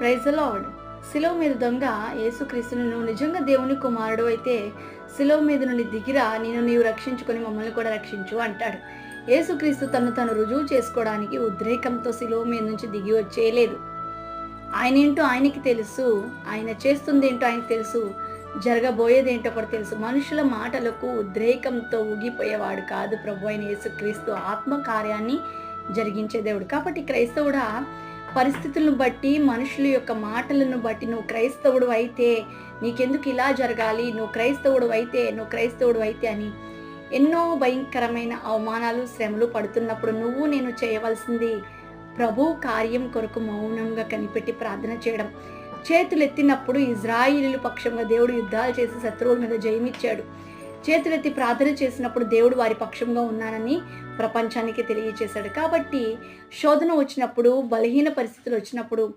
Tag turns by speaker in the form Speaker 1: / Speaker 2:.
Speaker 1: Praise lord శిలో మీద దొంగ యేసుక్రీస్తును నువ్వు నిజంగా దేవుని కుమారుడు అయితే శిలో మీద నుండి దిగిరా నేను నీవు రక్షించుకొని మమ్మల్ని కూడా రక్షించు అంటాడు. యేసుక్రీస్తు తను తను రుజువు చేసుకోవడానికి ఉద్రేకంతో శిలో మీద నుంచి దిగి వచ్చేయలేదు. ఆయన ఏంటో ఆయనకి తెలుసు ఆయన చేస్తుంది ఏంటో ఆయనకి తెలుసు జరగబోయేది ఏంటో కూడా తెలుసు. మనుషుల మాటలకు ఉద్రేకంతో ఊగిపోయేవాడు కాదు ప్రభు అయిన యేసుక్రీస్తు ఆత్మకార్యాన్ని జరిగించే దేవుడు. కాబట్టి క్రైస్తవుడా పరిస్థితులను బట్టి మనుషుల యొక్క మాటలను బట్టి నువ్వు క్రైస్తవుడు అయితే నీకెందుకు ఇలా జరగాలి? నువ్వు క్రైస్తవుడు అయితే నువ్వు క్రైస్తవుడు అయితే అని ఎన్నో భయంకరమైన అవమానాలు శ్రమలు పడుతున్నప్పుడు నువ్వు నేను చేయవలసింది ప్రభు కార్యం కొరకు మౌనంగా కనిపెట్టి ప్రార్థన చేయడం. చేతులెత్తినప్పుడు ఇజ్రాయిలీల పక్షంగా దేవుడు యుద్ధాలు చేసి శత్రువుల మీద జయమిచ్చాడు. చేతులెత్తి ప్రార్థన చేసినప్పుడు దేవుడు వారి పక్షంగా ఉన్నానని ప్రపంచానికి తెలియచేశాడు. కాబట్టి శోధన వచ్చినప్పుడు బలహీన పరిస్థితులు వచ్చినప్పుడు